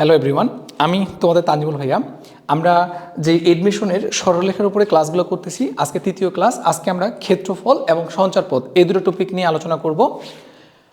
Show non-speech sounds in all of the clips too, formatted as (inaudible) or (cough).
Hello everyone আমি তোমাদের তানজিমুল ভাইয়া। আমরা যে এডমিশনের সরলরেখার উপরে ক্লাসগুলো করতেছি, আজকে তৃতীয় ক্লাস আজকে আমরা ক্ষেত্রফল এবং সঞ্চারপথ এই দুটো টপিক নিয়ে আলোচনা করব।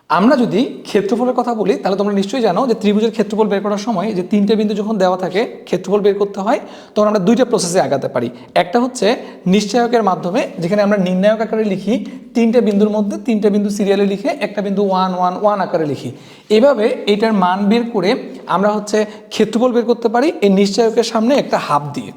আমরা যদি ক্ষেত্রফলের কথা বলি, তাহলে তোমরা নিশ্চয়ই জানো যে ত্রিভুজের ক্ষেত্রফল বের করার সময় যে তিনটে বিন্দু যখন দেওয়া থাকে, ক্ষেত্রফল বের করতে হয়, তখন আমরা দুইটা প্রসেসে আগাতে পারি। একটা হচ্ছে নিশ্চয়কের মাধ্যমে, যেখানে আমরা নির্ণায়ক আকারে লিখি, তিনটে বিন্দুর মধ্যে তিনটে বিন্দু সিরিয়ালে লিখে একটা বিন্দু ওয়ান ওয়ান ওয়ান আকারে লিখি। এভাবে এটার মান বের করে আমরা হচ্ছে ক্ষেত্রফল বের করতে পারি, এই নিশ্চয়কের সামনে একটা হাফ দিয়ে।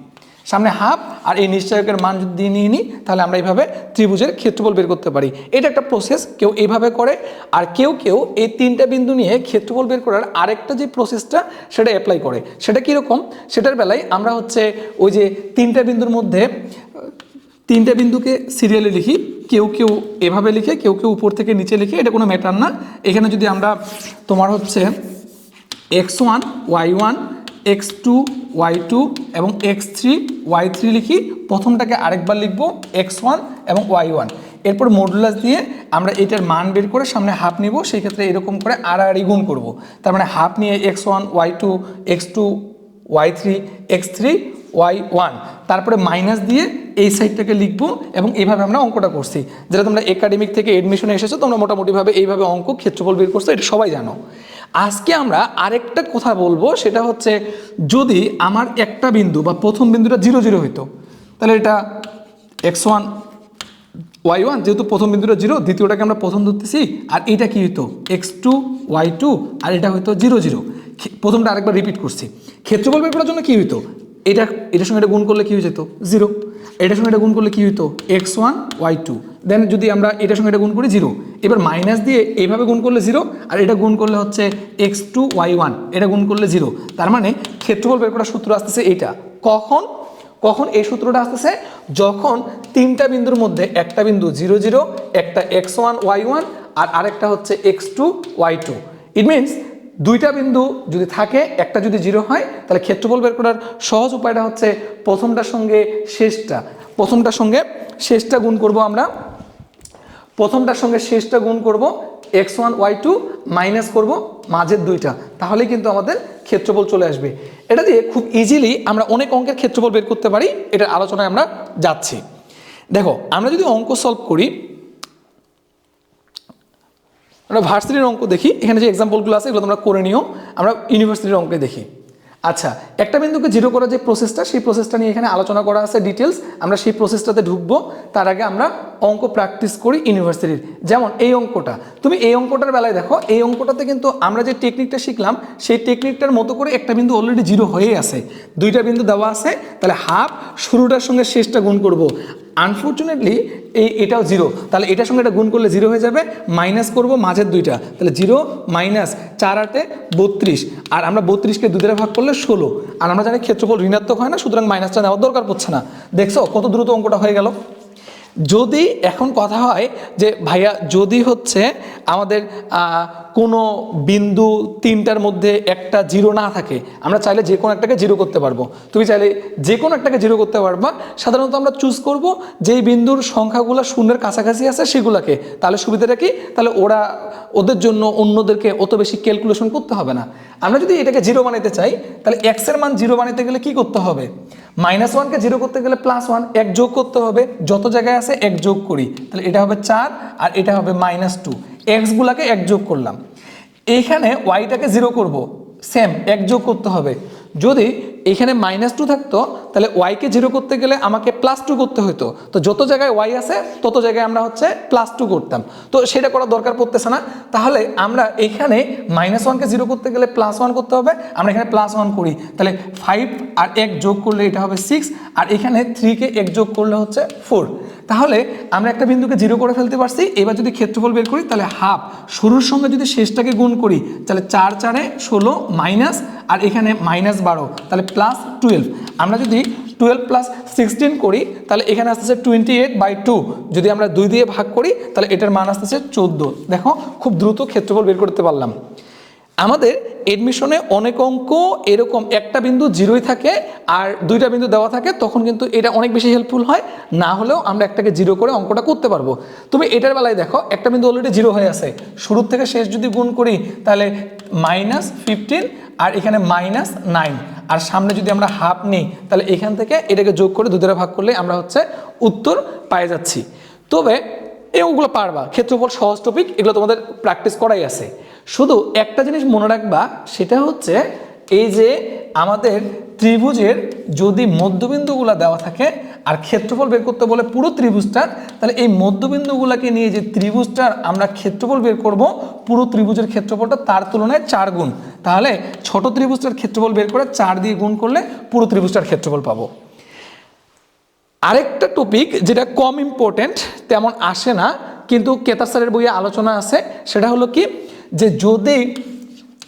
সামনে হাফ আর এই নিশ্চয়কের মান যদি নিয়ে নিই, তাহলে আমরা এইভাবে ত্রিভুজের ক্ষেত্রফল বের করতে পারি। এটা একটা প্রসেস কেউ এইভাবে করে, আর কেউ কেউ এই তিনটা বিন্দু নিয়ে ক্ষেত্রফল বের করার আরেকটা যে প্রসেসটা সেটা অ্যাপ্লাই করে। সেটা কীরকম? সেটার বেলায় আমরা হচ্ছে ওই যে তিনটা বিন্দুর মধ্যে, তিনটা বিন্দুকে সিরিয়ালে লিখি, কেউ কেউ এভাবে লিখে, কেউ কেউ উপর থেকে নিচে লিখে, এটা কোনো ম্যাটার না। এখানে যদি আমরা তোমার হচ্ছে x one y one x two y two এবং এক্স থ্রি ওয়াই থ্রি লিখি প্রথমটাকে আরেকবার লিখব এক্স ওয়ান এবং ওয়াই ওয়ান এরপর মডুলাস দিয়ে আমরা এটার মান বের করে সামনে হাফ নিব, সেই ক্ষেত্রে এরকম করে আড়াআড়ি গুণ করব। তার মানে হাফ নিয়ে x one y two x two y three x three y one তারপরে মাইনাস দিয়ে এই সাইডটাকে লিখব এবং এইভাবে আমরা অঙ্কটা করছি। যেটা তোমরা একাডেমিক থেকে এডমিশনে এসেছ, তোমরা মোটামুটিভাবে এইভাবে অঙ্ক, ক্ষেত্রফল বের করছ, এটা সবাই জানো। আজকে আমরা আরেকটা কথা বলব, সেটা হচ্ছে যদি আমার একটা বিন্দু বা প্রথম বিন্দুটা জিরো জিরো হইতো, তাহলে এটা এক্স ওয়ান, ওয়াই ওয়ান, যেহেতু প্রথম বিন্দুটা জিরো, দ্বিতীয়টাকে আমরা প্রথম ধরতেছি, আর এটা কি হইতো? এক্স টু, ওয়াই টু, আর এটা হয়তো জিরো জিরো। প্রথমটা আরেকবার রিপিট করছি। ক্ষেত্রফল বের করার জন্য কী হইতো? এটা, এটার সঙ্গে এটা গুণ করলে কী হয়ে যেত? জিরো। এটার সঙ্গে এটা গুণ করলে কী হইতো? X one, y two. Then যদি আমরা এটার সঙ্গে এটা গুণ করি জিরো এবার মাইনাস দিয়ে এইভাবে গুণ করলে জিরো আর এটা গুণ করলে হচ্ছে এক্স টু ওয়াই ওয়ান এটা গুণ করলে জিরো তার মানে ক্ষেত্রফল বের করার সূত্র আসতেছে এইটা কখন? কখন এই সূত্রটা আসতেছে? যখন তিনটা বিন্দুর মধ্যে একটা বিন্দু জিরো জিরো একটা এক্স ওয়ান ওয়াই ওয়ান আর আরেকটা হচ্ছে x two y two it means দুইটা বিন্দু যদি থাকে, একটা যদি জিরো হয়, তাহলে ক্ষেত্রফল বের করার সহজ উপায়টা হচ্ছে প্রথমটার সঙ্গে শেষটা। প্রথমটার সঙ্গে শেষটা গুণ করব আমরা প্রথমটার সঙ্গে শেষটা গুণ করব x one y two minus করব, মাঝের দুইটা। তাহলেই কিন্তু আমাদের ক্ষেত্রফল চলে আসবে। এটা দিয়ে খুব ইজিলি আমরা অনেক অঙ্কের ক্ষেত্রফল বের করতে পারি, এটার আলোচনায় আমরা যাচ্ছি। দেখো, আমরা যদি অঙ্ক সলভ করি, আমরা ভার্সিটির অঙ্ক দেখি, এখানে যে এক্সাম্পলগুলো আছে, এগুলো তোমরা করে নিও। আমরা ইউনিভার্সিটির অঙ্কে দেখি। আচ্ছা একটা বিন্দুকে জিরো করার যে প্রসেসটা সেই প্রসেসটা নিয়ে এখানে আলোচনা করা আছে ডিটেলস আমরা সেই প্রসেসটাতে ঢুকবো, তার আগে আমরা অঙ্ক প্র্যাকটিস করি ইউনিভার্সিটির যেমন, এই অঙ্কটা। তুমি এই অঙ্কটার বেলায় দেখো, এই অঙ্কটাতে কিন্তু আমরা যে টেকনিকটা শিখলাম, সেই টেকনিকটার মতো করে একটা বিন্দু অলরেডি জিরো হয়ে আছে। দুইটা বিন্দু দেওয়া আছে, তাহলে হাফ শুরুটার সঙ্গে শেষটা গুণ করব। আনফর্চুনেটলি এই এটাও জিরো তাহলে এটার সঙ্গে এটা গুণ করলে জিরো হয়ে যাবে মাইনাস করব মাঝের দুইটা। তাহলে জিরো মাইনাস চার আটে বত্রিশ। আর আমরা বত্রিশকে দুধের ভাগ করলে ষোলো। আর আমরা জানি ক্ষেত্রফল ঋণাত্মক হয় না, সুতরাং মাইনাসটা নেওয়ার দরকার পড়ছে না। দেখছ কত দ্রুত অঙ্কটা হয়ে গেল? যদি এখন কথা হয় যে, ভাইয়া, যদি হচ্ছে আমাদের কোনো বিন্দু তিনটার মধ্যে একটা জিরো না থাকে, আমরা চাইলে যে কোনো একটাকে জিরো করতে পারব। তুমি চাইলে যে কোনো একটাকে জিরো করতে পারবা। সাধারণত আমরা চুজ করব যেই বিন্দুর সংখ্যাগুলো শূন্যের কাছাকাছি আছে সেগুলোকে। তাহলে সুবিধাটা কি? তাহলে ওরা, ওদের জন্য অন্যদেরকে অত বেশি ক্যালকুলেশন করতে হবে না। আমরা যদি এটাকে জিরো বানাতে চাই, তাহলে এক্সের মান জিরো বানাতে গেলে কি করতে হবে? মাইনাস ওয়ানকে জিরো করতে গেলে প্লাস ওয়ান এক যোগ করতে হবে। যত জায়গায় আছে এক যোগ করি। তাহলে এটা হবে চার আর এটা হবে মাইনাস টু এক্সগুলাকে এক যোগ করলাম। এইখানে ওয়াইটাকে জিরো করব। সেম এক যোগ করতে হবে। যদি এখানে মাইনাস টু থাকতো, তাহলে ওয়াইকে জিরো করতে গেলে আমাকে প্লাস টু করতে হতো তো যত জায়গায় ওয়াই আছে, তত জায়গায় আমরা হচ্ছে প্লাস টু করতাম। তো সেটা করার দরকার পড়তেছে না। তাহলে আমরা এখানে মাইনাস ওয়ানকে জিরো করতে গেলে প্লাস ওয়ান করতে হবে। আমরা এখানে প্লাস ওয়ান করি। তাহলে ফাইভ আর এক যোগ করলে এটা হবে সিক্স আর এখানে থ্রিকে এক যোগ করলে হচ্ছে ফোর তাহলে আমরা একটা বিন্দুকে জিরো করে ফেলতে পারছি। এবার যদি ক্ষেত্রফল বের করি, তাহলে হাফ শুরুর সঙ্গে যদি শেষটাকে গুণ করি, তাহলে চার চারে ষোলো মাইনাস আর এখানে মাইনাস বারো, তাহলে প্লাস টুয়েলভ আমরা যদি টুয়েলভ প্লাস সিক্সটিন করি, তাহলে এখানে আসতেছে টোয়েন্টি এইট বাই টু যদি আমরা দুই দিয়ে ভাগ করি, তাহলে এটার মান আসতেছে চোদ্দ। দেখো, খুব দ্রুত ক্ষেত্রফল বের করতে পারলাম। আমাদের এডমিশনে অনেক অঙ্ক এরকম একটা বিন্দু জিরোই থাকে আর দুইটা বিন্দু দেওয়া থাকে, তখন কিন্তু এটা অনেক বেশি হেল্পফুল হয়। না হলেও আমরা একটাকে জিরো করে অঙ্কটা করতে পারব। তুমি এটার বেলায় দেখো, একটা বিন্দু অলরেডি জিরো হয়ে আছে। শুরুর থেকে শেষ যদি গুণ করি, তাহলে মাইনাস ফিফটিন আর এখানে মাইনাস নাইন আর সামনে যদি আমরা হাফ নিই, তাহলে এখান থেকে এটাকে যোগ করে দুধেরা ভাগ করলে আমরা হচ্ছে উত্তর পাই যাচ্ছি। তবে এগুলো পারবা, ক্ষেত্রফল সহজ টপিক এগুলো তোমাদের প্র্যাকটিস করাই আছে। শুধু একটা জিনিস মনে রাখবা, সেটা হচ্ছে এই যে আমাদের ত্রিভুজের যদি মধ্যবিন্দুগুলো দেওয়া থাকে আর ক্ষেত্রফল বের করতে বলে পুরো ত্রিভুজটার, তাহলে এই মধ্যবিন্দুগুলোকে নিয়ে যে ত্রিভুজটার আমরা ক্ষেত্রফল বের করব, পুরো ত্রিভুজের ক্ষেত্রফলটা তার তুলনায় চার গুণ। তাহলে ছোট ত্রিভুজটার ক্ষেত্রফল বের করে চার দিয়ে গুণ করলে পুরো ত্রিভুজটার ক্ষেত্রফল পাবো। আরেকটা টপিক যেটা কম ইম্পর্টেন্ট তেমন আসে না, কিন্তু কেতার স্যারের বইয়ে আলোচনা আছে, সেটা হলো কি? যে যদি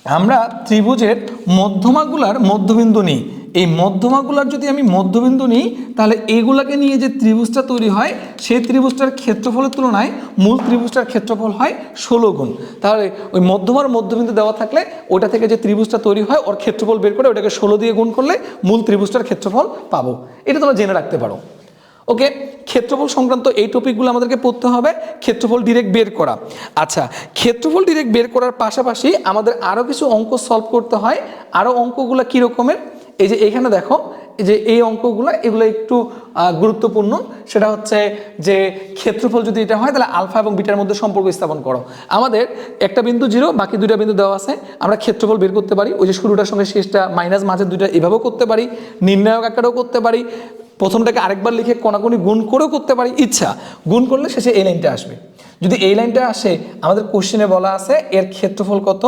আমরা ত্রিভুজের মধ্যমাগুলার মধ্যবিন্দু নিই। এই মধ্যমাগুলার যদি আমি মধ্যবিন্দু নিই, তাহলে এইগুলাকে নিয়ে যে ত্রিভুজটা তৈরি হয়, সেই ত্রিভুজটার ক্ষেত্রফলের তুলনায় মূল ত্রিভুজটার ক্ষেত্রফল হয় ষোলো গুণ। তাহলে ওই মধ্যমার মধ্যবিন্দু দেওয়া থাকলে ওটা থেকে যে ত্রিভুজটা তৈরি হয়, ওর ক্ষেত্রফল বের করে ওটাকে ষোলো দিয়ে গুণ করলে মূল ত্রিভুজটার ক্ষেত্রফল পাবো। এটা তোমরা জেনে রাখতে পারো। ওকে, ক্ষেত্রফল সংক্রান্ত এই টপিকগুলো আমাদেরকে পড়তে হবে, ক্ষেত্রফল ডিরেক্ট বের করা। আচ্ছা ক্ষেত্রফল ডিরেক্ট বের করার পাশাপাশি আমাদের আরও কিছু অঙ্ক সলভ করতে হয়। আরও অঙ্কগুলো কী রকমের? এই যে এখানে দেখো যে এই অঙ্কগুলো, এগুলো একটু গুরুত্বপূর্ণ। সেটা হচ্ছে যে ক্ষেত্রফল যদি এটা হয়, তাহলে আলফা এবং বিটার মধ্যে সম্পর্ক স্থাপন করো। আমাদের একটা বিন্দু জিরো, বাকি দুইটা বিন্দু দেওয়া আছে। আমরা ক্ষেত্রফল বের করতে পারি। ওই যে শুরুটার সঙ্গে শেষটা মাইনাস মাঝের দুইটা, এভাবেও করতে পারি। নির্ণায়ক আকারেও করতে পারি। প্রথমটাকে আরেকবার লিখে কোনাকুনি গুণ করেও করতে পারি, ইচ্ছা। গুণ করলে শেষে এই লাইনটা আসবে। যদি এই লাইনটা আসে, আমাদের কোশ্চেনে বলা আছে, এর ক্ষেত্রফল কত?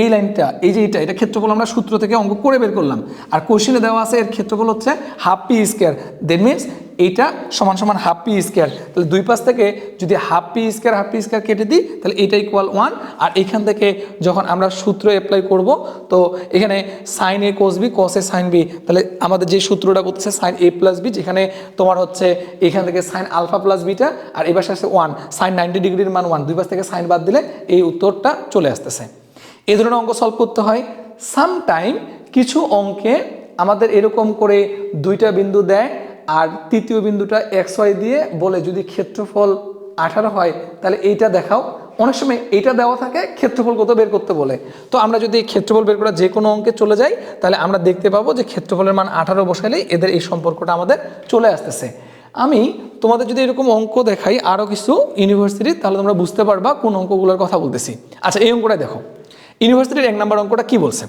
এই লাইনটা, এই যে এটা এটা ক্ষেত্রফল আমরা সূত্র থেকে অঙ্ক করে বের করলাম। আর কোশ্চেনে দেওয়া আছে এর ক্ষেত্রফল হচ্ছে half p square. That means এইটা সমান সমান হাফ পি স্কোয়ার। তাহলে দুই পাশ থেকে যদি half p square, half p square কেটে দিই, তাহলে এটা ইকুয়াল ওয়ান আর এখান থেকে যখন আমরা সূত্র অ্যাপ্লাই করব, তো এখানে sine A cos B cos A sine B তাহলে আমাদের যে সূত্রটা করতেছে সাইন এ প্লাস বি যেখানে তোমার হচ্ছে এখান থেকে সাইন আলফা প্লাস বিটা আর এবার আসছে ওয়ান সাইন নাইনটি ডিগ্রির মান ওয়ান দুই পাশ থেকে সাইন বাদ দিলে এই উত্তরটা চলে আসতেছে। এই ধরনের অঙ্ক সলভ করতে হয়। সামটাইম কিছু অঙ্কে আমাদের এরকম করে দুইটা বিন্দু দেয় আর তৃতীয় বিন্দুটা এক্স ওয়াই দিয়ে বলে যদি ক্ষেত্রফল আঠারো হয়, তাহলে এইটা দেখাও। অনেক সময় এইটা দেওয়া থাকে, ক্ষেত্রফল কত বের করতে বলে। তো আমরা যদি ক্ষেত্রফল বের করা যে কোনো অঙ্কে চলে যাই, তাহলে আমরা দেখতে পাবো যে ক্ষেত্রফলের মান আঠারো বসালেই এদের এই সম্পর্কটা আমাদের চলে আসতেছে। আমি তোমাদের যদি এরকম অঙ্ক দেখাই আরও কিছু ইউনিভার্সিটির তাহলে তোমরা বুঝতে পারবা কোন অঙ্কগুলোর কথা বলতেছি। আচ্ছা এই অঙ্কটাই দেখো। ইউনিভার্সিটির এক নম্বর অঙ্কটা কি বলছে?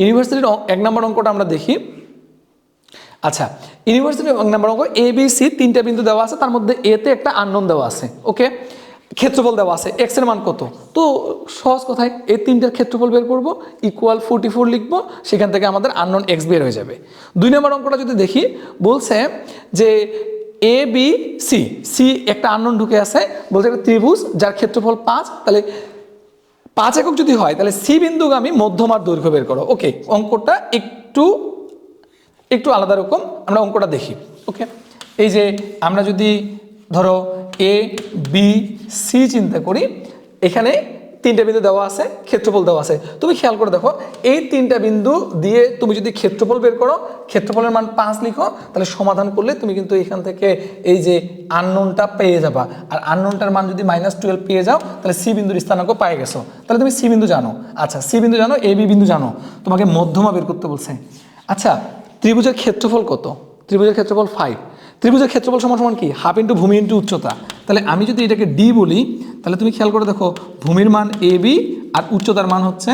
ইউনিভার্সিটির এক নম্বর অঙ্কটা আমরা দেখি। আচ্ছা ইউনিভার্সিটির এক নম্বর অঙ্ক এ বি সি তিনটা বিন্দু দেওয়া আছে, তার মধ্যে এতে একটা আননোন দেওয়া আছে ওকে ক্ষেত্রফল দেওয়া আছে এক্সের মান কত? তো সহজ কথায়, এই তিনটার ক্ষেত্রফল বের করব ইকুয়াল ফোর্টি ফোর লিখব, সেখান থেকে আমাদের আননোন এক্স বের হয়ে যাবে। দুই নম্বর অঙ্কটা যদি দেখি, বলছে যে এ বি সি সি একটা আননোন ঢুকে আছে, বলছে একটা ত্রিভুজ, যার ক্ষেত্রফল পাঁচ, তাহলে পাঁচ একক যদি হয়, তাহলে সি বিন্দুগামী মধ্যমার দৈর্ঘ্য বের করো। ওকে অঙ্কটা একটু একটু আলাদা রকম, আমরা অঙ্কটা দেখি। ওকে এই যে আমরা যদি ধরো এ বি সি চিন্তা করি, এখানে তিনটা বিন্দু দেওয়া আছে, ক্ষেত্রফল দেওয়া আছে। তুমি খেয়াল করে দেখো, এই তিনটা বিন্দু দিয়ে তুমি যদি ক্ষেত্রফল বের করো, ক্ষেত্রফলের মান পাঁচ লিখো, তাহলে সমাধান করলে তুমি কিন্তু এখান থেকে এই যে আননোনটা পেয়ে যাবা। আর আননোনটার মান যদি মাইনাস টুয়েলভ পেয়ে যাও, তাহলে সি বিন্দুর স্থানাঙ্ক পায়ে গেছো। তাহলে তুমি সি বিন্দু জানো। আচ্ছা সি বিন্দু জানো এ বি বিন্দু জানো। তোমাকে মধ্যমা বের করতে বলছে। আচ্ছা ত্রিভুজের ক্ষেত্রফল কত? ত্রিভুজের ক্ষেত্রফল ফাইভ ত্রিভুজের ক্ষেত্রফল সমান সমান কি? হাফ ইন্টু ভূমি ইন্টু উচ্চতা। তাহলে আমি যদি এটাকে ডি বলি, তাহলে তুমি খেয়াল করে দেখো, ভূমির মান এ বি আর উচ্চতার মান হচ্ছে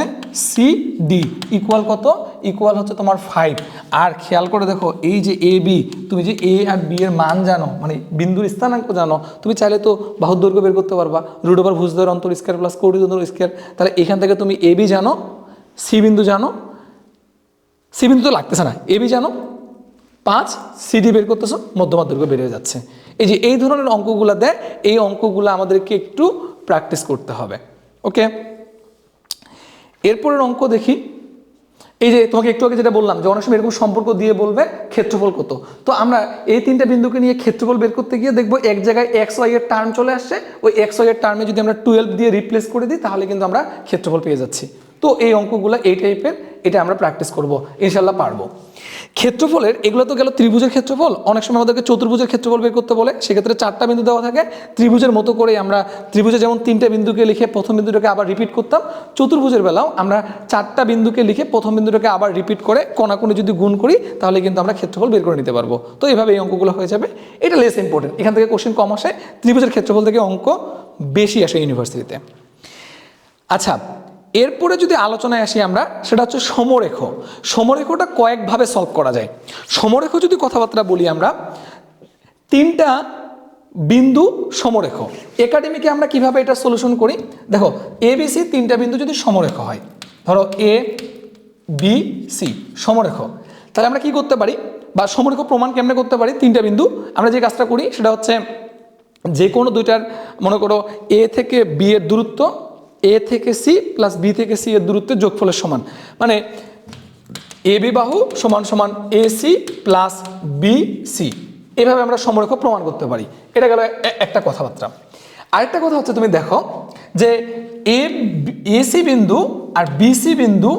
সি ডি ইকুয়াল কত? ইকুয়াল হচ্ছে তোমার ফাইভ আর খেয়াল করে দেখো, এই যে এ বি তুমি যে এ আর বি এর মান জানো মানে বিন্দুর স্থানাঙ্ক জানো, তুমি চাইলে তো বাহুর বের করতে পারবা। রুট ওভার ভুজদের অন্তর স্কোয়ার প্লাস কোটি অন্তর স্কোয়ার তাহলে এখান থেকে তুমি এ বি জানো সি বিন্দু জানো। সি বিন্দু তো লাগতেছে না। এ বি জানো পাঁচ সিডি বের করতেছো, মধ্যমা দৈর্ঘ্য বেড়ে যাচ্ছে। এই যে এই ধরনের অঙ্কগুলো দেয়, এই অঙ্কগুলো আমাদেরকে একটু প্র্যাকটিস করতে হবে ওকে এরপরের অঙ্ক দেখি। এই যে তোমাকে একটু আগে যেটা বললাম যে অনেক সময় এরকম সম্পর্ক দিয়ে বলবে ক্ষেত্রফল কত। তো আমরা এই তিনটা বিন্দুকে নিয়ে ক্ষেত্রফল বের করতে গিয়ে দেখব এক জায়গায় এক্স ওয়াই এর টার্ম চলে আসছে। ওই এক্স ওয়াই এর টার্মে যদি আমরা টুয়েলভ দিয়ে রিপ্লেস করে দিই, তাহলে কিন্তু আমরা ক্ষেত্রফল পেয়ে যাচ্ছি। তো এই অঙ্কগুলো এই টাইপের এটা আমরা প্র্যাকটিস করব ইনশাল্লাহ পারব। ক্ষেত্রফলের, এগুলো তো গেল ত্রিভুজের ক্ষেত্রফল। অনেক সময় আমাদেরকে চতুর্ভুজের ক্ষেত্রফল বের করতে বলে, সেক্ষেত্রে চারটা বিন্দু দেওয়া থাকে। ত্রিভুজের মতো করে আমরা, ত্রিভুজে যেমন তিনটা বিন্দুকে লিখে প্রথম বিন্দুটাকে আবার রিপিট করতাম, চতুর্ভুজের বেলাও আমরা চারটা বিন্দুকে লিখে প্রথম বিন্দুটাকে আবার রিপিট করে কোনাকুনি যদি গুণ করি, তাহলে কিন্তু আমরা ক্ষেত্রফল বের করে নিতে পারব। তো এইভাবে এই অঙ্কগুলো হয়ে যাবে। এটা লেস ইম্পর্টেন্ট এখান থেকে কোশ্চেন কম আসে। ত্রিভুজের ক্ষেত্রফল থেকে অঙ্ক বেশি আসে ইউনিভার্সিটিতে আচ্ছা এরপরে যদি আলোচনায় আসি আমরা, সেটা হচ্ছে সমরেখ। সমরেখটা কয়েকভাবে সলভ করা যায়। সমরেখ যদি কথাবার্তা বলি আমরা, তিনটা বিন্দু সমরেখ। একাডেমিকে আমরা কীভাবে এটা সলিউশন করি? দেখো এ বি সি তিনটা বিন্দু যদি সমরেখ হয়, ধরো এ বি সি সমরেখ। তাহলে আমরা কি করতে পারি? বা সমরেখ প্রমাণ কেমনে করতে পারি? তিনটা বিন্দু। আমরা যে কাজটা করি, সেটা হচ্ছে যে কোনো দুইটার, মনে করো এ থেকে বি এর দূরত্ব এ থেকে সি প্লাস বি থেকে সি এর দূরত্বের যোগফলের সমান। মানে এ বি বাহু সমান সমান A C plus B C এভাবে আমরা সমরেখ প্রমাণ করতে পারি। এটা গেল একটা কথাবার্তা। আরেকটা কথা হচ্ছে, তুমি দেখো যে এ এসি বিন্দু আর বিসি বিন্দু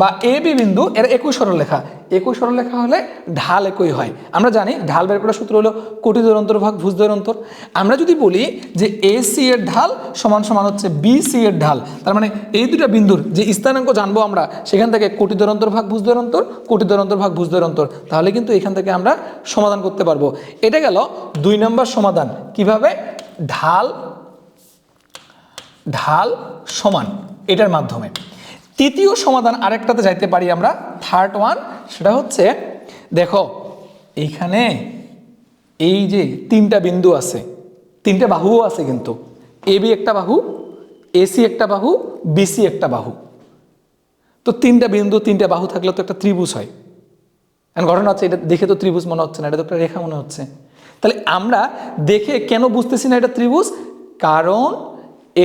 বা এ বি বিন্দু এরা একই সরলরেখা। একই সরলরেখা হলে ঢাল একই হয়। আমরা জানি ঢাল বের করার সূত্র হলো কোটি অন্তর ভাগ ভুজ অন্তর আমরা যদি বলি যে এ সি এর ঢাল সমান সমান হচ্ছে বি সি এর ঢাল, তার মানে এই দুটা বিন্দুর যে স্থানাঙ্ক জানব আমরা, সেখান থেকে কোটি অন্তর ভাগ ভুজ অন্তর কোটি অন্তর ভাগ ভুজ অন্তর তাহলে কিন্তু এখান থেকে আমরা সমাধান করতে পারব। এটা গেল দুই নম্বর সমাধান। কীভাবে? ঢাল ঢাল সমান এটার মাধ্যমে। তৃতীয় সমাধান আরেকটাতে যাইতে পারি আমরা। থার্ড ওয়ান সেটা হচ্ছে, দেখো, এইখানে এই যে তিনটা বিন্দু আছে, তিনটা বাহুও আছে কিন্তু। এ বি একটা বাহু এসি একটা বাহু বিসি একটা বাহু। তো তিনটা বিন্দু, তিনটা বাহু থাকলে তো একটা ত্রিভুজ হয়। ঘটনা হচ্ছে, এটা দেখে তো ত্রিভুজ মনে হচ্ছে না, এটা তো একটা রেখা মনে হচ্ছে। তাহলে আমরা দেখে কেন বুঝতেছি না এটা ত্রিভুজ? কারণ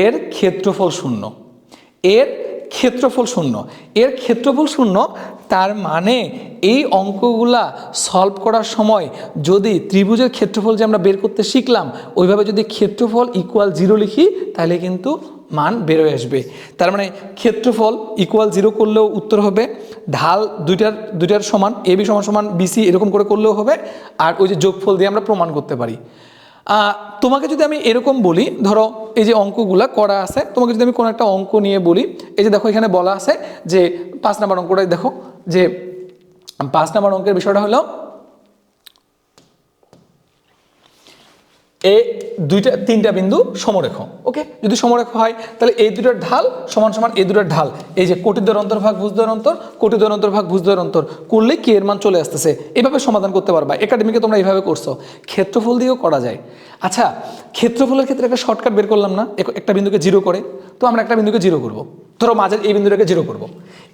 এর ক্ষেত্রফল শূন্য। এর ক্ষেত্রফল শূন্য। এর ক্ষেত্রফল শূন্য, তার মানে এই অঙ্কগুলা সলভ করার সময় যদি ত্রিভুজের ক্ষেত্রফল যে আমরা বের করতে শিখলাম, ওইভাবে যদি ক্ষেত্রফল ইকুয়াল জিরো লিখি, তাহলে কিন্তু মান বেরোয় আসবে। তার মানে ক্ষেত্রফল ইকুয়াল জিরো করলেও উত্তর হবে, ঢাল দুইটার দুইটার সমান এ বি সমান সমান বিসি এরকম করে করলেও হবে, আর ওই যে যোগফল দিয়ে আমরা প্রমাণ করতে পারি। তোমাকে যদি আমি এরকম বলি, ধরো এই যে অঙ্কগুলা করা আছে, তোমাকে যদি আমি কোনো একটা অঙ্ক নিয়ে বলি, এই যে দেখো এখানে বলা আছে যে পাঁচ নাম্বার অঙ্কটাই দেখো, যে পাঁচ নাম্বার অঙ্কের বিষয়টা হলো, এ দুইটা, তিনটা বিন্দু সমরেখ, ওকে? যদি সমরেখ হয়, তাহলে এই দুটোর ঢাল সমান সমান এই দুটোর ঢাল। এই যে কোটিদ্বয়ের অন্তর্ভাগ ভুজদ্বয়ের অন্তর কোটিদ্বয়ের অন্তর্ভাগ ভুজদ্বয়ের অন্তর। করলে কে এর মান চলে আসতেছে? এভাবে সমাধান করতে পারবা। একাডেমিকে তোমরা এইভাবে করছ। ক্ষেত্রফল দিয়েও করা যায়। আচ্ছা ক্ষেত্রফলের ক্ষেত্রে একটা শর্টকাট বের করলাম না? একটা বিন্দুকে জিরো করে। তো আমরা একটা বিন্দুকে জিরো করব। ধরো মাঝের এই বিন্দুটাকে জিরো করব।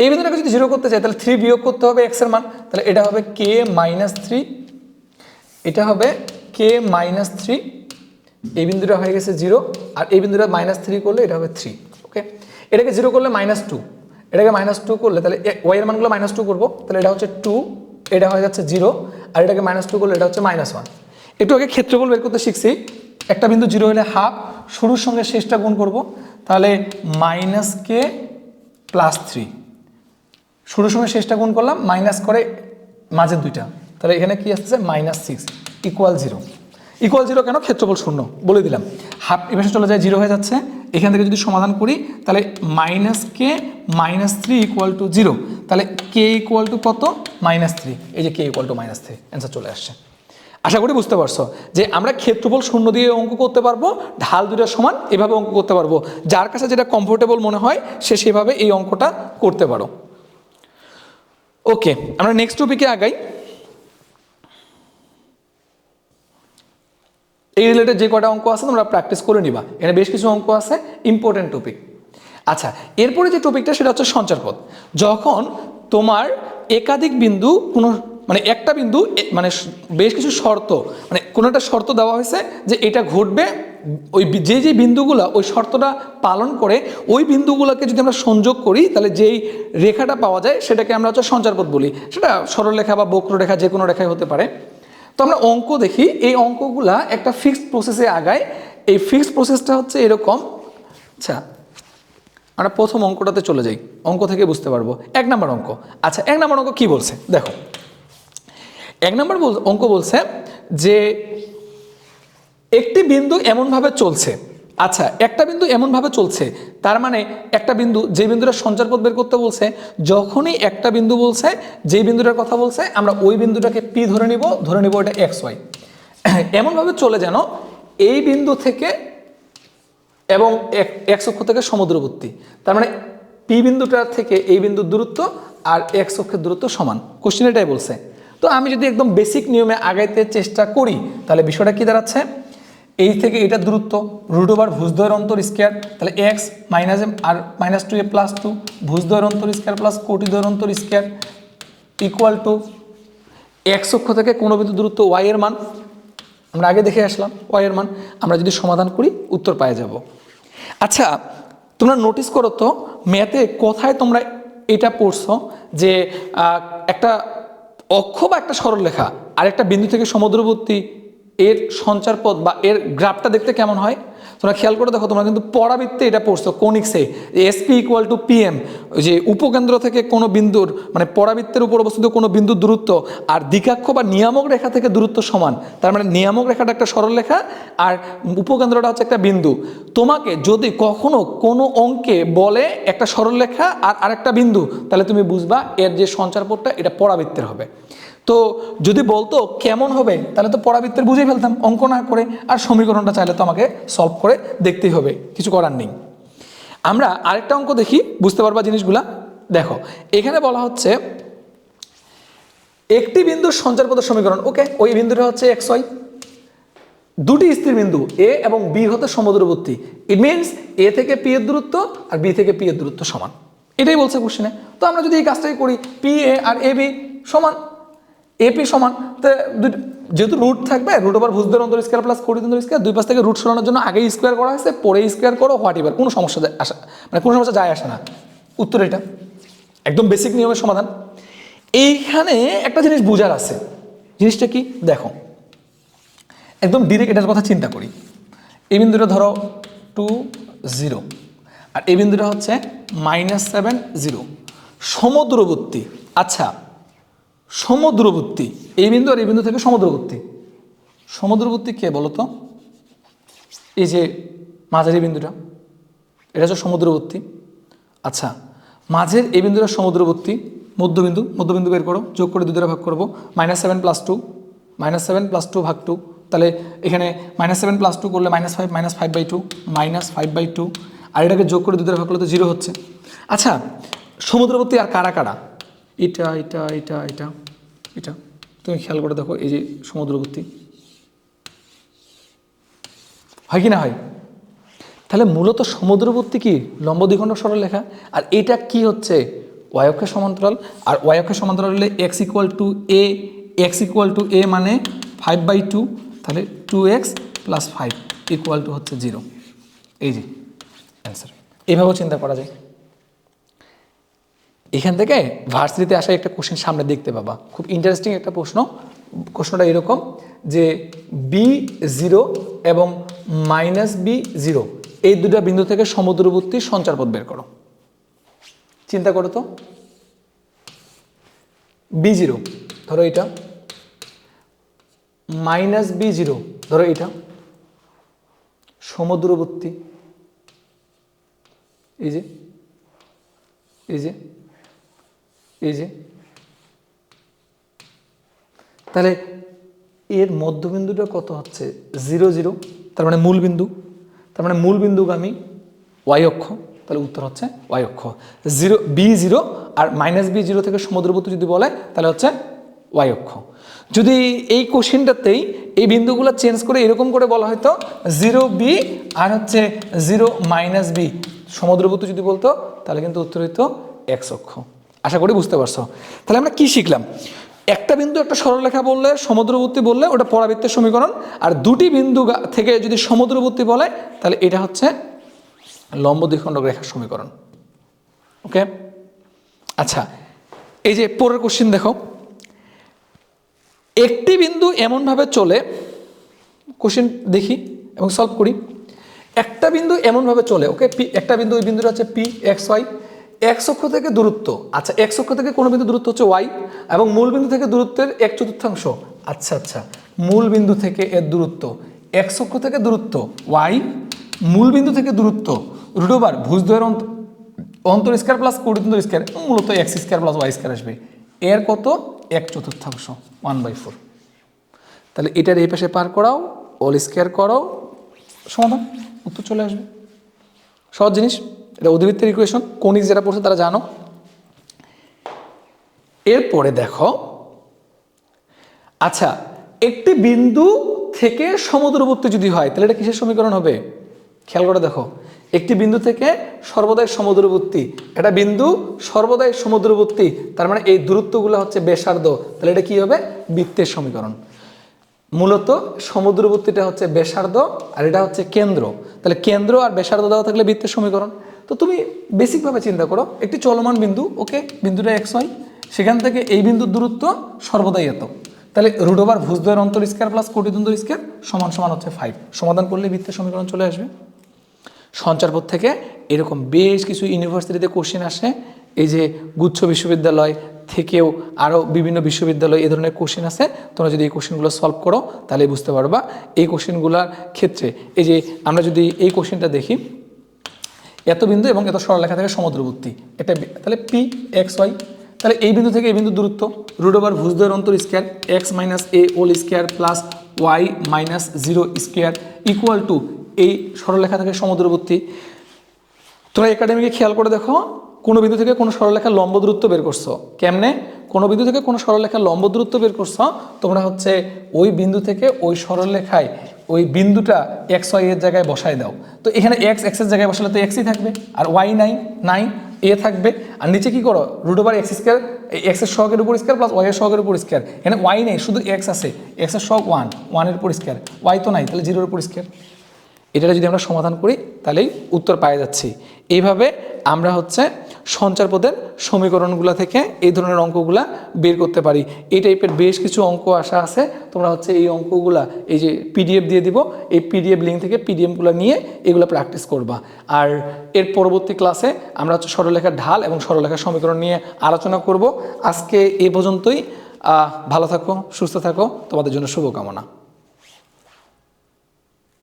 এই বিন্দুটাকে যদি জিরো করতে চাই, তাহলে থ্রি বিয়োগ করতে হবে এক্সের মান। তাহলে এটা হবে কে মাইনাস থ্রি এটা হবে কে মাইনাস থ্রি এই বিন্দুটা হয়ে গেছে জিরো আর এই বিন্দুটা মাইনাস থ্রি করলে এটা হবে থ্রি ওকে এটাকে জিরো করলে মাইনাস টু এটাকে মাইনাস টু করলে তাহলে ওয়াই এর মানগুলো মাইনাস টু করব, তাহলে এটা হচ্ছে টু এটা হয়ে যাচ্ছে জিরো আর এটাকে মাইনাস টু করলে এটা হচ্ছে মাইনাস ওয়ান একটু আগে ক্ষেত্রফল বের করতে শিখছি, একটা বিন্দু জিরো হলে হাফ শুরুর সঙ্গে শেষটা গুণ করব, তাহলে মাইনাস কে প্লাস থ্রি শুরুর সঙ্গে শেষটা গুণ করলাম মাইনাস করে মাঝের দুইটা, তাহলে এখানে কি আসতেছে? Minus six equal zero equal zero কেন? ক্ষেত্রফল শূন্য। বলে দিলাম। হাফ এভাবে চলে যায় জিরো হয়ে যাচ্ছে। এখান থেকে যদি সমাধান করি, তাহলে minus k minus three equal to zero তাহলে কে ইকুয়াল টু কত? মাইনাস থ্রি এই যে k equal to minus three answer চলে আসছে। আশা করি বুঝতে পারছ যে আমরা ক্ষেত্রফল শূন্য দিয়ে অঙ্ক করতে পারব, ঢাল দুটার সমান এভাবে অঙ্ক করতে পারব। যার কাছে যেটা কমফোর্টেবল মনে হয়, সে সেভাবে এই অঙ্কটা করতে পারো। ওকে আমরা নেক্সট টপিকে আগাই। এই রিলেটেড যে কটা অঙ্ক আছে তোমরা প্র্যাকটিস করে নিবা। এখানে বেশ কিছু অঙ্ক আছে ইম্পর্টেন্ট টপিক আচ্ছা এরপরে যে টপিকটা সেটা হচ্ছে সঞ্চারপথ যখন তোমার একাধিক বিন্দু কোনো মানে একটা বিন্দু মানে বেশ কিছু শর্ত মানে কোনো একটা শর্ত দেওয়া হয়েছে যে এটা ঘটবে, ওই যে যে বিন্দুগুলো ওই শর্তটা পালন করে, ওই বিন্দুগুলোকে যদি আমরা সংযোগ করি, তাহলে যেই রেখাটা পাওয়া যায়, সেটাকে আমরা হচ্ছে সঞ্চারপথ বলি। সেটা সরলরেখা বা বক্ররেখা যে কোনো রেখায় হতে পারে। তো আমরা অঙ্ক দেখি। এই অঙ্কগুলা একটা ফিক্সড প্রসেসে আগায় এই ফিক্সড প্রসেসটা হচ্ছে এরকম। আচ্ছা আমরা প্রথম অঙ্কটাতে চলে যাই। অঙ্ক থেকে বুঝতে পারব। এক নম্বর অঙ্ক। আচ্ছা এক নম্বর অঙ্ক কি বলছে? দেখো। এক নম্বর অঙ্ক বলছে যে একটি বিন্দু এমনভাবে চলছে আচ্ছা একটা বিন্দু এমনভাবে চলছে, তার মানে একটা বিন্দু যে বিন্দুটা সঞ্চারপথ বের করতে বলছে, যখনই একটা বিন্দু বলছে যেই বিন্দুটার কথা বলছে, আমরা ওই বিন্দুটাকে পি ধরে নিব ধরে নিব এটা এক্স ওয়াই (clears throat) এমনভাবে চলে যেন এই বিন্দু থেকে এবং এক এক্স অক্ষ থেকে সমুদ্রবর্তী, তার মানে পি বিন্দুটার থেকে এই বিন্দুর দূরত্ব আর এক্স অক্ষের দূরত্ব সমান। কোশ্চেন এটাই বলছে। তো আমি যদি একদম বেসিক নিয়মে আগাইতে চেষ্টা করি, তাহলে বিষয়টা কি দাঁড়াচ্ছে? এই থেকে এটা দূরত্ব রুট ওভার ভুজদ্বয়ের অন্তর স্কোয়ার তাহলে x minus M R minus two A plus two ভুজদ্বয়ের অন্তর স্কোয়ার প্লাস কোটিদ্বয়ের অন্তর স্কোয়ার ইকুয়াল টু এক্স অক্ষ থেকে কোনো বিন্দু দূরত্ব ওয়াই এর মান, আমরা আগে দেখে আসলাম ওয়াই এর মান, আমরা যদি সমাধান করি উত্তর পাওয়া যাব। আচ্ছা তোমরা নোটিস করো তো ম্যাথে কোথায় তোমরা এটা পড়ছো যে একটা অক্ষ বা একটা সরলরেখা আর একটা বিন্দু থেকে সমুদ্রবর্তী এর সঞ্চার পথ বা এর গ্রাফটা দেখতে কেমন হয়? তোমরা খেয়াল করে দেখো, তোমরা কিন্তু পরাবৃত্তে এটা পড়ছো, কোনিক্সে। এসপি ইকুয়াল টু পিএম যে উপকেন্দ্র থেকে কোনো বিন্দুর মানে পরাবৃত্তের উপর অবস্থিত কোনো বিন্দুর দূরত্ব আর দ্বিকাক্ষ বা নিয়ামক রেখা থেকে দূরত্ব সমান, তার মানে নিয়ামক রেখাটা একটা সরল রেখা আর উপকেন্দ্রটা হচ্ছে একটা বিন্দু। তোমাকে যদি কখনো কোনো অঙ্কে বলে একটা সরল রেখা আর আরেকটা বিন্দু, তাহলে তুমি বুঝবা এর যে সঞ্চারপথটা, এটা পরাবৃত্তের হবে। তো যদি বলতো কেমন হবে, তাহলে তো পরাবৃত্তের বুঝে ফেলতাম, অঙ্ক না করে আর সমীকরণটা চাইলে তো আমাকে সলভ করে দেখতেই হবে, কিছু করার নেই। আমরা আরেকটা অঙ্ক দেখি, বুঝতে পারবা জিনিসগুলা? দেখো, এখানে বলা হচ্ছে একটি বিন্দুর সঞ্চারপথের সমীকরণ, ওকে, ওই বিন্দুটা হচ্ছে এক্স ওয়াই দুটি স্থির বিন্দু এ এবং বি হতে সমুদ্রবর্তী। ইট মিনস এ থেকে পি এর দূরত্ব আর বি থেকে পি এর দূরত্ব সমান। এটাই বলছে কোশ্চেনে তো আমরা যদি এই কাজটাই করি পি এ আর এ বি সমান এপি সমান যেহেতু রুট থাকবে রুট ওভার ভুজদের অন্তর স্কোয়ার প্লাস কোটি অন্তর স্কোয়ার দুই পাশ থেকে রুট সরানোর জন্য আগে স্কোয়ার করা হয়েছে, পরে স্কোয়ার করো হোয়াট এভার কোনো সমস্যা আসা মানে কোনো সমস্যা যায় আসে না। উত্তর এটা। একদম বেসিক নিয়মের সমাধান। এইখানে একটা জিনিস বোঝার আছে। জিনিসটা কি? দেখো। একদম ডিরেক্ট এটার কথা চিন্তা করি। এই বিন্দুটা ধরো টু জিরো আর এই বিন্দুটা হচ্ছে মাইনাস সেভেন জিরো সমুদ্রবর্তী। আচ্ছা সমুদ্রবর্তী, এই বিন্দু আর এই বিন্দু থেকে সমুদ্রবর্তী। সমুদ্রবর্তী কে বলো তো এই যে মাঝারি বিন্দুটা, এটা হচ্ছে সমুদ্রবর্তী। আচ্ছা মাঝের এই বিন্দুটা সমুদ্রবর্তী, মধ্যবিন্দু মধ্যবিন্দু বের করো, যোগ করে দুধের ভাগ করব minus seven plus two minus seven plus two ভাগ টু তাহলে এখানে মাইনাস সেভেন প্লাস টু করলে minus five minus five by two minus five by two আর এটাকে যোগ করে দুধের ভাগ করলে তো জিরো হচ্ছে। আচ্ছা সমুদ্রবর্তী আর কারা কারা? এটা এটা এটা এটা এটা। তুমি খেয়াল করে দেখো, এই যে সমুদ্রবর্তী হয় কি না হয়? তাহলে মূলত সমুদ্রবর্তী কি? লম্ব দ্বিখণ্ড সরলরেখা আর এটা কি হচ্ছে? ওয়াইঅক্ষের সমান্তরাল। আর ওয়াইঅক্ষের সমান্তরাল হলে x equal to A x equal to A মানে ফাইভ বাই টু তাহলে two x plus five equal to হচ্ছে জিরো এই যে। অ্যান্সার এইভাবেও চিন্তা করা যায়। এখান থেকে ভার্সিটিতে আসা একটা কোশ্চেন সামনে দেখতে পাবা। খুব ইন্টারেস্টিং একটা প্রশ্ন। প্রশ্নটা এরকম যে বি জিরো এবং মাইনাস বি জিরো এই দুটা বিন্দু থেকে সমুদ্রবর্তী সঞ্চারপথ বের করো। চিন্তা করো তো। বি জিরো ধরো এটা। মাইনাস বি জিরো ধরো এটা। সমুদ্রবর্তী, এই যে এই যে। এই যে। তাহলে এর মধ্যবিন্দুটা কত হচ্ছে? জিরো জিরো, তার মানে মূল বিন্দু। তার মানে মূল বিন্দুগামী ওয়াই অক্ষ। তাহলে উত্তর হচ্ছে ওয়াই অক্ষ। জিরো, বি জিরো আর মাইনাস বি জিরো থেকে সমুদ্রবর্তী যদি বলে, তাহলে হচ্ছে ওয়াই অক্ষ। যদি এই কোশ্চেনটাতেই এই বিন্দুগুলো চেঞ্জ করে এরকম করে বলা হয়তো জিরো বি আর হচ্ছে জিরো মাইনাস বি, সমুদ্রবর্তী যদি বলতো, তাহলে কিন্তু উত্তর হইতো এক্স অক্ষ। আশা করি বুঝতে পারছ। তাহলে আমরা কি শিখলাম? একটা বিন্দু একটা সরলরেখা বললে, সমুদ্রবর্তী বললে ওটা পরাবৃত্তের সমীকরণ, আর দুটি বিন্দু থেকে যদি সমুদ্রবর্তী বলে, তাহলে এটা হচ্ছে লম্ব দ্বিখণ্ডক রেখার সমীকরণ। ওকে? আচ্ছা এই যে পরের কোশ্চিন দেখো। একটি বিন্দু এমনভাবে চলে কোশ্চিন দেখি এবং সলভ করি। একটা বিন্দু এমনভাবে চলে, ওকে? পি একটা বিন্দু ওই বিন্দুটা হচ্ছে পি এক্স ওয়াই এক্স অক্ষ থেকে দূরত্ব। আচ্ছা এক্স অক্ষ থেকে কোনো বিন্দু দূরত্ব হচ্ছে ওয়াই এবং মূল বিন্দু থেকে দূরত্বের এক চতুর্থাংশ। আচ্ছা আচ্ছা মূল বিন্দু থেকে এর দূরত্ব। এক্স অক্ষ থেকে দূরত্ব ওয়াই মূল বিন্দু থেকে দূরত্ব। রুডোবার ভুজদ্বয়ের অন্ত, অন্তর স্কোয়ার প্লাস কোটিতন্তর স্কোয়ার মূলত x square plus y square আসবে। এর কত? এক চতুর্থাংশ ওয়ান বাই ফোর তাহলে এটার এই পাশে পার করাও অল স্কোয়ার করাও সমাধান, উত্তর চলে আসবে। সহজ জিনিস। এটা অধিবৃত্তের ইকুয়েশন কোনিক যেটা পড়ছে তারা জানো? এরপরে দেখো আচ্ছা একটি বিন্দু থেকে সমুদ্রবর্তী যদি হয়, তাহলে এটা কিসের সমীকরণ হবে? খেয়াল করে দেখো, একটি বিন্দু থেকে সর্বদাই সমুদ্রবর্তী এটা বিন্দু সর্বদাই সমুদ্রবর্তী, তার মানে এই দূরত্বগুলো হচ্ছে বেসার্ধ তাহলে এটা কি হবে? বৃত্তের সমীকরণ। মূলত সমুদ্রবর্তীটা হচ্ছে বেসার্ধ আর এটা হচ্ছে কেন্দ্র, তাহলে কেন্দ্র আর বেসার্ধ দেওয়া থাকলে বৃত্তের সমীকরণ। তো তুমি বেসিকভাবে চিন্তা করো, একটি চলমান বিন্দু, ওকে, বিন্দুটা এক্স ওয়াই সেখান থেকে এই বিন্দুর দূরত্ব সর্বদাই এত। তাহলে রুট ওভার ভুজদ্বয়ের অন্তর স্কোয়ার প্লাস কোটিদ্বন্দ্ব স্কোয়ার সমান সমান হচ্ছে ফাইভ সমাধান করলে বৃত্তের সমীকরণ চলে আসবে। সঞ্চারপথ থেকে এরকম বেশ কিছু ইউনিভার্সিটিতে কোশ্চেন আসে। এই যে গুচ্ছ বিশ্ববিদ্যালয় থেকেও আরও বিভিন্ন বিশ্ববিদ্যালয় এ ধরনের কোশ্চেন আছে তোমরা যদি এই কোশ্চেনগুলো সলভ করো, তাহলে বুঝতে পারবা। এই কোশ্চেনগুলোর ক্ষেত্রে এই যে আমরা যদি এই কোশ্চেনটা দেখি এত বিন্দু এবং এত সরলরেখা থেকে সমুদ্রবর্তী। এটা তাহলে পি এক্স ওয়াই তাহলে এই বিন্দু থেকে এই বিন্দু দূরত্ব রুট ওভার ভুজদ্বয়ের অন্তর স্কোয়ার এক্স মাইনাস এ ওল square plus y minus zero square equal to এই সরলরেখা থেকে সমুদ্রবর্তী। তোমরা একাডেমিকে খেয়াল করে দেখো, কোনো বিন্দু থেকে কোনো সরলরেখার লম্ব দূরত্ব বের করছ। কেমনে? কোনো বিন্দু থেকে কোনো সরলরেখার লম্ব দূরত্ব বের করছ, তোমরা হচ্ছে ওই বিন্দু থেকে ওই সরলরেখায় ওই বিন্দুটা এক্স ওয়াই এর জায়গায় বসায় দাও। তো এখানে এক্স এক্সের জায়গায় বসালে তো এক্সই থাকবে, আর ওয়াই নাই নাই এ থাকবে। আর নিচে কি করো? রুট ওভার এক্স স্কোয়ার এক্সের সহগের উপর স্কোয়ার প্লাস ওয়াইয়ের সহগের উপর স্কোয়ার এখানে ওয়াই নেই, শুধু এক্স আছে। এক্সের সহগ ওয়ান ওয়ানের উপর স্কোয়ার ওয়াই তো নাই, তাহলে জিরোর উপর স্কোয়ার এটা যদি আমরা সমাধান করি, তাহলেই উত্তর পাওয়া যাচ্ছি। এইভাবে আমরা হচ্ছে সঞ্চারপদের সমীকরণগুলো থেকে এই ধরনের অঙ্কগুলা বের করতে পারি। এই টাইপের বেশ কিছু অঙ্ক আসা আছে। তোমরা হচ্ছে এই অঙ্কগুলা, এই যে পিডিএফ দিয়ে দিব, এই পিডিএফ লিঙ্ক থেকে পিডিএফগুলো নিয়ে এগুলো প্র্যাকটিস করবা। আর এর পরবর্তী ক্লাসে আমরা হচ্ছে সরলেখার ঢাল এবং সরলেখার সমীকরণ নিয়ে আলোচনা করব। আজকে এ পর্যন্তই। ভালো থাকো, সুস্থ থাকো। তোমাদের জন্য শুভকামনা।